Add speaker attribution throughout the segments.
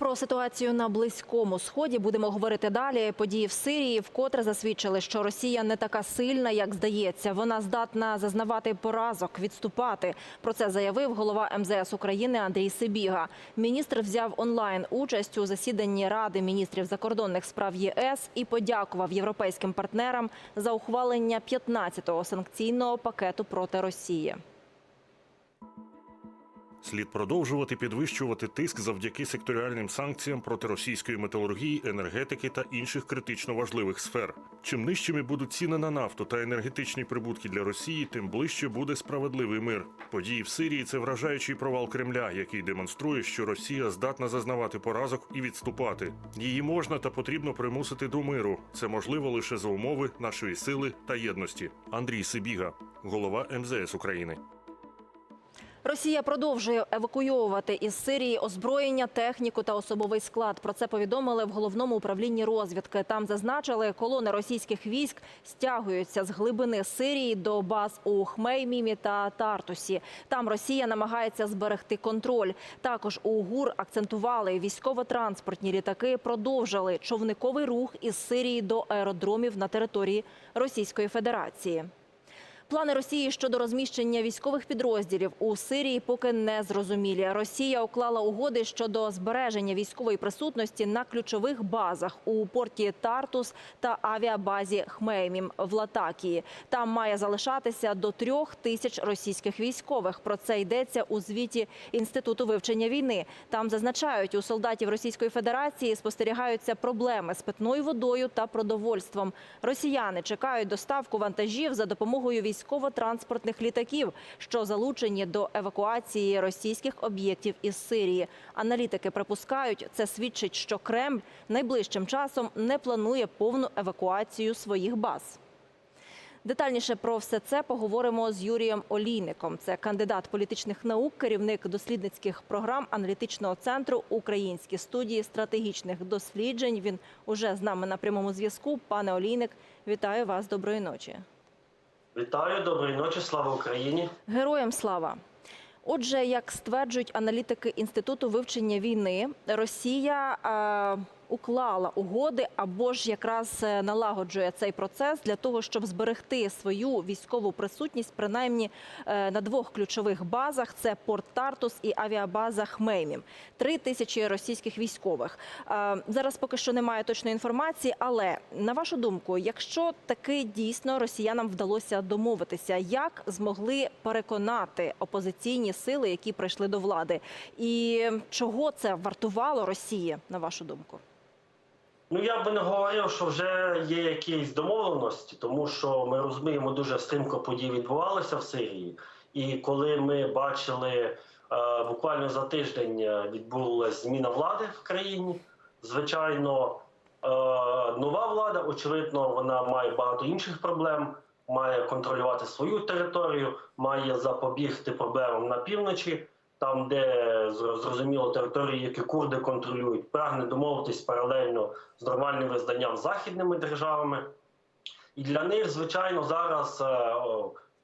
Speaker 1: Про ситуацію на близькому сході будемо говорити далі. Події в Сирії вкотре засвідчили, що Росія не така сильна, як здається. Вона здатна зазнавати поразок, відступати. Про це заявив голова МЗС України Андрій Сибіга. Міністр взяв онлайн участь у засіданні Ради міністрів закордонних справ ЄС і подякував європейським партнерам за ухвалення 15-го санкційного пакету проти Росії.
Speaker 2: Слід продовжувати підвищувати тиск завдяки секторіальним санкціям проти російської металургії, енергетики та інших критично важливих сфер. Чим нижчими будуть ціни на нафту та енергетичні прибутки для Росії, тим ближче буде справедливий мир. Події в Сирії це вражаючий провал Кремля, який демонструє, що Росія здатна зазнавати поразок і відступати. Її можна та потрібно примусити до миру. Це можливо лише за умови нашої сили та єдності. Андрій Сибіга, голова МЗС України.
Speaker 1: Росія продовжує евакуйовувати із Сирії озброєння, техніку та особовий склад. Про це повідомили в головному управлінні розвідки. Там зазначили, колони російських військ стягуються з глибини Сирії до баз у Хмеймімі та Тартусі. Там Росія намагається зберегти контроль. Також у ГУР акцентували військово-транспортні літаки продовжили човниковий рух із Сирії до аеродромів на території Російської Федерації. Плани Росії щодо розміщення військових підрозділів у Сирії поки не зрозумілі. Росія уклала угоди щодо збереження військової присутності на ключових базах у порті Тартус та авіабазі Хмеймім в Латакії. Там має залишатися до трьох тисяч російських військових. Про це йдеться у звіті інституту вивчення війни. Там зазначають, у солдатів Російської Федерації спостерігаються проблеми з питною водою та продовольством. Росіяни чекають доставку вантажів за допомогою військово-транспортних літаків, що залучені до евакуації російських об'єктів із Сирії. Аналітики припускають, це свідчить, що Кремль найближчим часом не планує повну евакуацію своїх баз. Детальніше про все це поговоримо з Юрієм Олійником. Це кандидат політичних наук, керівник дослідницьких програм аналітичного центру Українські студії стратегічних досліджень. Він уже з нами на прямому зв'язку. Пане Олійник, вітаю вас. Доброї ночі.
Speaker 3: Вітаю, доброї ночі, слава Україні.
Speaker 1: Героям слава. Отже, як стверджують аналітики інституту вивчення війни, Росія е, уклала угоди або ж якраз е, налагоджує цей процес для того, щоб зберегти свою військову присутність, принаймні е, на двох ключових базах: це порт Тартус і авіабаза Хмеймім. Три тисячі російських військових. Е, зараз поки що немає точної інформації, але на вашу думку, якщо таки дійсно росіянам вдалося домовитися, як змогли переконати опозиційні сили, які прийшли до влади, і чого це вартувало Росії, на вашу думку?
Speaker 3: Ну я би не говорив, що вже є якісь домовленості, тому що ми розуміємо, дуже стрімко події відбувалися в Сирії. І коли ми бачили е, буквально за тиждень е, відбулася зміна влади в країні, звичайно, е, нова влада, очевидно, вона має багато інших проблем, має контролювати свою територію, має запобігти проблемам на півночі. Там, де зрозуміло території, які курди контролюють, прагне домовитись паралельно з нормальним визданням західними державами. І для них, звичайно, зараз е,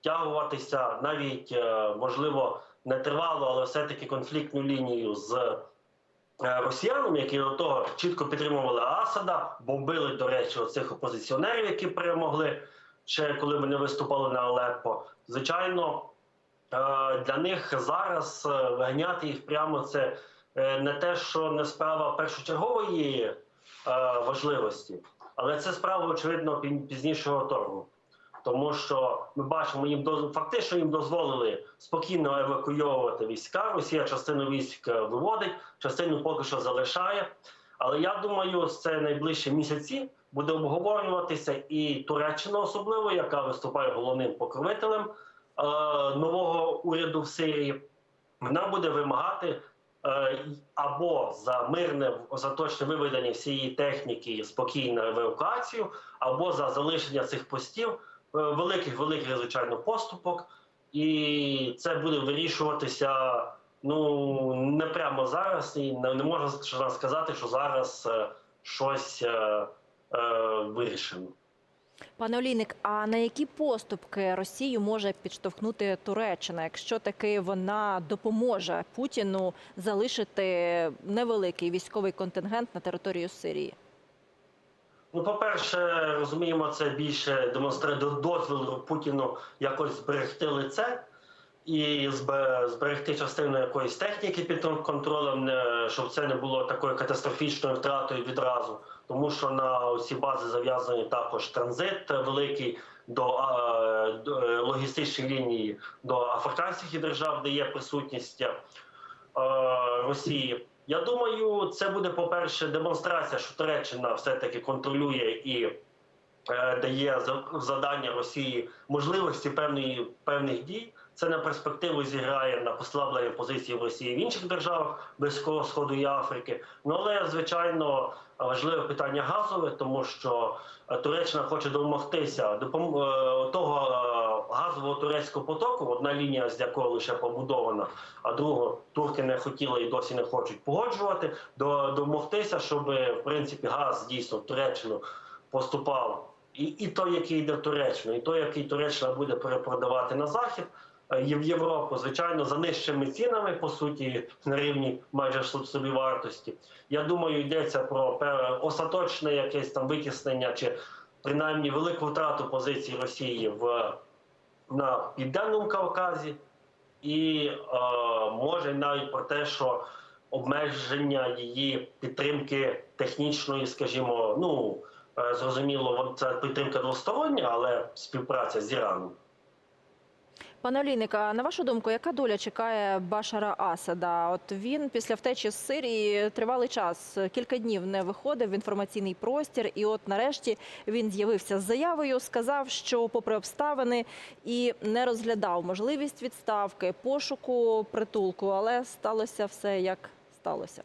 Speaker 3: втягуватися навіть е, можливо не тривало, але все-таки конфліктну лінію з е, росіянами, які до того чітко підтримували Асада, бомбили, до речі, цих опозиціонерів, які перемогли ще коли вони виступали на Алеппо. Звичайно, для них зараз е, виганяти їх прямо це е, не те, що не справа першочергової е, важливості, але це справа, очевидно, пізнішого торгу. Тому що ми бачимо, їм доз- фактично їм дозволили спокійно евакуйовувати війська. Росія частину військ е, виводить, частину поки що залишає. Але я думаю, це найближчі місяці буде обговорюватися і Туреччина, особливо, яка виступає головним покровителем е, нового уряду в Сирії, вона буде вимагати е, або за мирне остаточне виведення всієї техніки і спокійну евакуацію, або за залишення цих постів е, великих великих звичайно поступок, і це буде вирішуватися. Ну не прямо зараз, і не, не можна сказати, що зараз е, щось е, е, вирішено.
Speaker 1: Пане Олійник, а на які поступки Росію може підштовхнути Туреччина, якщо таки вона допоможе Путіну залишити невеликий військовий контингент на територію Сирії?
Speaker 3: Ну, по-перше, розуміємо, це більше демонструє до- дозвіл Путіну якось зберегти лице і зберегти частину якоїсь техніки під контролем, щоб це не було такою катастрофічною втратою відразу. Тому що на ці бази зав'язані також транзит великий до, до е, логістичної лінії до африканських держав, де є присутність е, Росії. Я думаю, це буде, по-перше, демонстрація, що Туреччина все-таки контролює і е, дає за- завдання Росії можливості певної, певних дій. Це на перспективу зіграє на послаблення позиції в Росії в інших державах Близького Сходу і Африки. Ну але звичайно важливе питання газове, тому що е, Туреччина хоче домогтися е, того е, газового турецького потоку, одна лінія з якого лише побудована, а другу турки не хотіли і досі не хочуть погоджувати. До домогтися, щоб в принципі газ дійсно в Туреччину поступав. І, і той, який йде в Туреччину, і той, який Туреччина буде перепродавати на захід в Європу, звичайно, за нижчими цінами, по суті, на рівні майже собівартості. Я думаю, йдеться про остаточне якесь там витіснення чи принаймні велику втрату позиції Росії в на південному Кавказі, і е, може навіть про те, що обмеження її підтримки технічної, скажімо, ну е, зрозуміло, це підтримка двостороння, але співпраця з Іраном.
Speaker 1: Пане Олійник, а на вашу думку, яка доля чекає Башара Асада? От він після втечі з Сирії тривалий час, кілька днів не виходив в інформаційний простір, і от нарешті він з'явився з заявою, сказав, що попри обставини і не розглядав можливість відставки, пошуку притулку, але сталося все як сталося.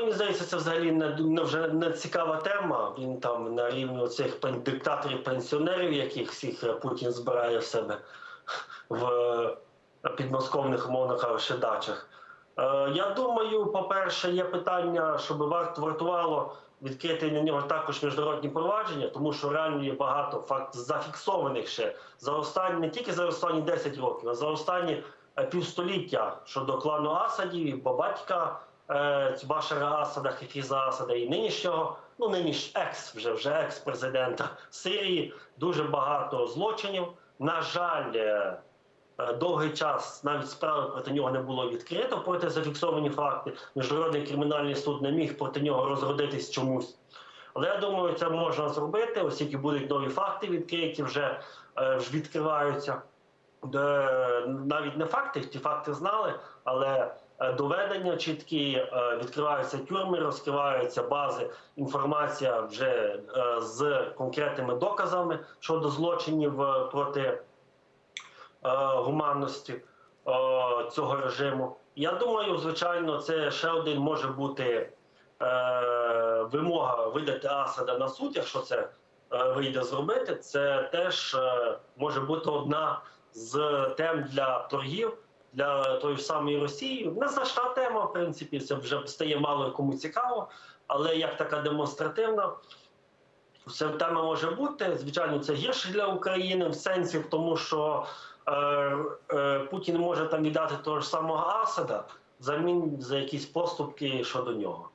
Speaker 3: Мені здається, це взагалі не, не вже не цікава тема. Він там на рівні цих диктаторів-пенсіонерів, яких всіх е, Путін збирає в себе в е, підмосковних, умовно кажучи, дачах. Е, я думаю, по-перше, є питання, щоб варто вартувало відкрити на нього також міжнародні провадження, тому що реально є багато факт зафіксованих ще за останні не тільки за останні 10 років, а за останні півстоліття щодо клану Асадів, і батька е, Башара Асада, Хефіза Асада і нинішнього, ну ниніш екс, вже вже екс-президента Сирії. Дуже багато злочинів. На жаль, е, е, довгий час навіть справи проти нього не було відкрито. Проти зафіксовані факти. Міжнародний кримінальний суд не міг проти нього розродитись чомусь. Але я думаю, це можна зробити, оскільки будуть нові факти відкриті, вже, е, відкриваються. Навіть не факти, ті факти знали, але е, доведення чіткі, е, відкриваються тюрми, розкриваються бази, інформація вже е, з конкретними доказами щодо злочинів е, проти е, гуманності е, цього режиму. Я думаю, звичайно, це ще один може бути е, вимога видати Асада на суд, якщо це е, вийде зробити. Це теж е, може бути одна з тем для торгів для тої ж самої Росії. Незначна тема, в принципі, це вже стає мало кому цікаво, але як така демонстративна. Все тема може бути. Звичайно, це гірше для України в сенсі, в тому що е, е, Путін може там віддати того ж самого Асада взамін за якісь поступки щодо нього.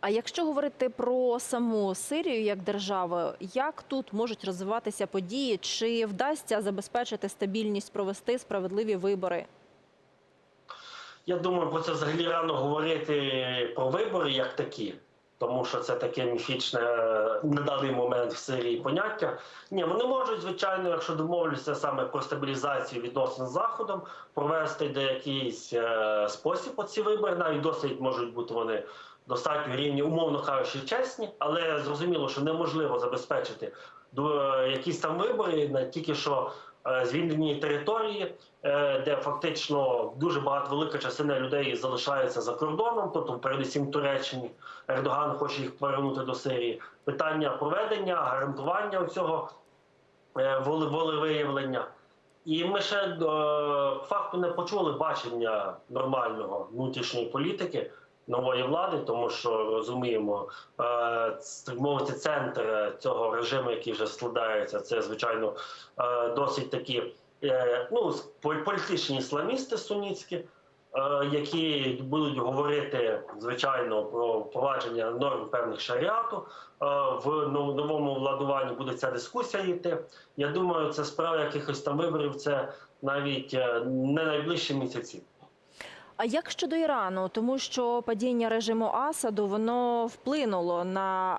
Speaker 1: А якщо говорити про саму Сирію як державу, як тут можуть розвиватися події? Чи вдасться забезпечити стабільність, провести справедливі вибори?
Speaker 3: Я думаю, про це взагалі рано говорити про вибори як такі, тому що це таке міфічне на даний момент в Сирії поняття. Ні, вони можуть, звичайно, якщо домовляться саме про стабілізацію відносин з Заходом, провести де якийсь е, спосіб оці вибори, навіть досить можуть бути вони достатньо рівні, умовно кажучи, чесні, але зрозуміло, що неможливо забезпечити е, якісь там вибори на тільки що е, звільнені території, е, де фактично дуже багато велика частина людей залишається за кордоном, тобто передусім Туреччині. Ердоган хоче їх повернути до Сирії. Питання проведення, гарантування цього волевиявлення. І ми ще до факту не почули бачення нормального внутрішньої політики нової влади, тому що розуміємо, е, мовити, центр цього режиму, який вже складається, це звичайно е, досить такі е, ну, політичні ісламісти сунітські. е, Які будуть говорити звичайно про впровадження норм певних шаріату Е, в новому владуванні буде ця дискусія йти. Я думаю, це справа якихось там виборів. Це навіть е, не найближчі місяці.
Speaker 1: А як щодо Ірану, тому що падіння режиму Асаду воно вплинуло на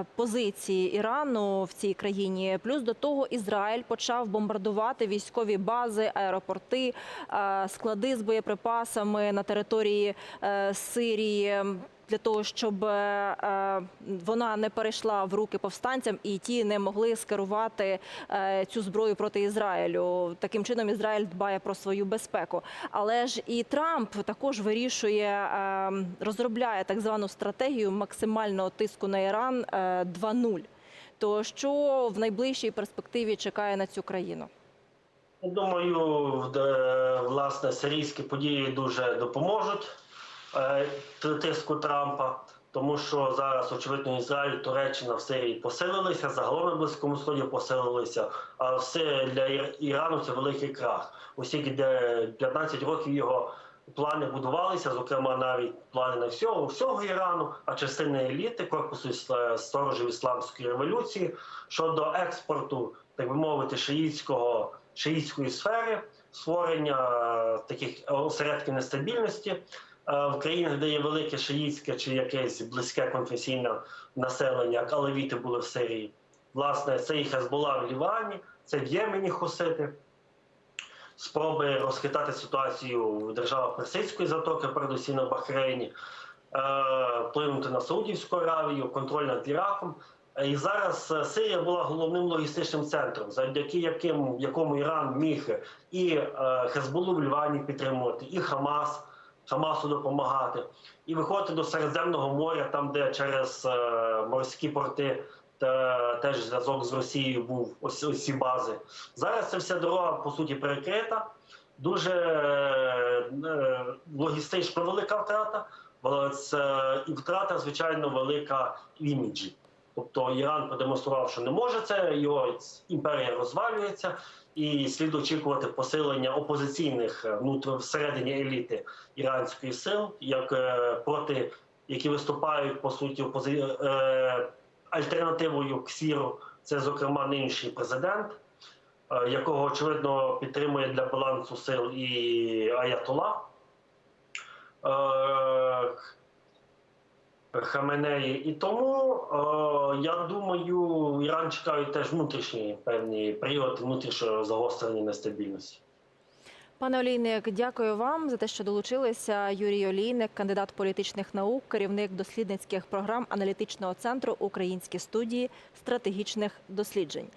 Speaker 1: е, позиції Ірану в цій країні. Плюс до того Ізраїль почав бомбардувати військові бази, аеропорти, е, склади з боєприпасами на території е, Сирії. Для того щоб е, е, вона не перейшла в руки повстанцям, і ті не могли скерувати е, цю зброю проти Ізраїлю. Таким чином Ізраїль дбає про свою безпеку. Але ж і Трамп також вирішує, розробляє так звану стратегію максимального тиску на Іран е, 2.0. То що в найближчій перспективі чекає на цю країну?
Speaker 3: Думаю, власне, сирійські події дуже допоможуть тиску Трампа, тому що зараз, очевидно, Ізраїль, Туреччина в Сирії посилилися, загалом на Близькому Сході посилилися. А все для Ірану це великий крах. Оскільки де 15 років його плани будувалися, зокрема навіть плани на всього, всього Ірану, а частини еліти корпусу сторожів ісламської революції щодо експорту, так би мовити, шиїцького шиїтської сфери, створення е, таких осередків нестабільності е, в країнах, де є велике шиїтське чи якесь близьке конфесійне населення, як алевіти були в Сирії. Власне, це і Хезбола в Лівані, це в Ємені хусити. Спроби розхитати ситуацію в державах Персидської затоки, передусім на Бахрейні, е, вплинути на Саудівську Аравію, контроль над Іраком. Е, І зараз е, Сирія була головним логістичним центром, завдяки яким, якому Іран міг і е, Хезболу в Лівані підтримувати, і Хамас, Хамасу допомагати, і виходити до Середземного моря, там, де через е, морські порти теж зв'язок з Росією був ось, ці бази. Зараз ця вся дорога по суті перекрита. Дуже е, е, логістично велика втрата, але це і втрата, звичайно, велика в іміджі. Тобто Іран продемонстрував, що не може це, його імперія розвалюється, і слід очікувати посилення опозиційних е, внутр всередині еліти іранської сил, як е, проти які виступають по суті опози... е, альтернативою Ксіру. Це, зокрема, нинішній президент, е, якого очевидно підтримує для балансу сил і Аятола. Хаменеї. І тому е, я думаю, Іран чекають теж внутрішні певні період внутрішнього загострення нестабільності.
Speaker 1: Пане Олійник, дякую вам за те, що долучилися. Юрій Олійник, кандидат політичних наук, керівник дослідницьких програм аналітичного центру Українські студії стратегічних досліджень.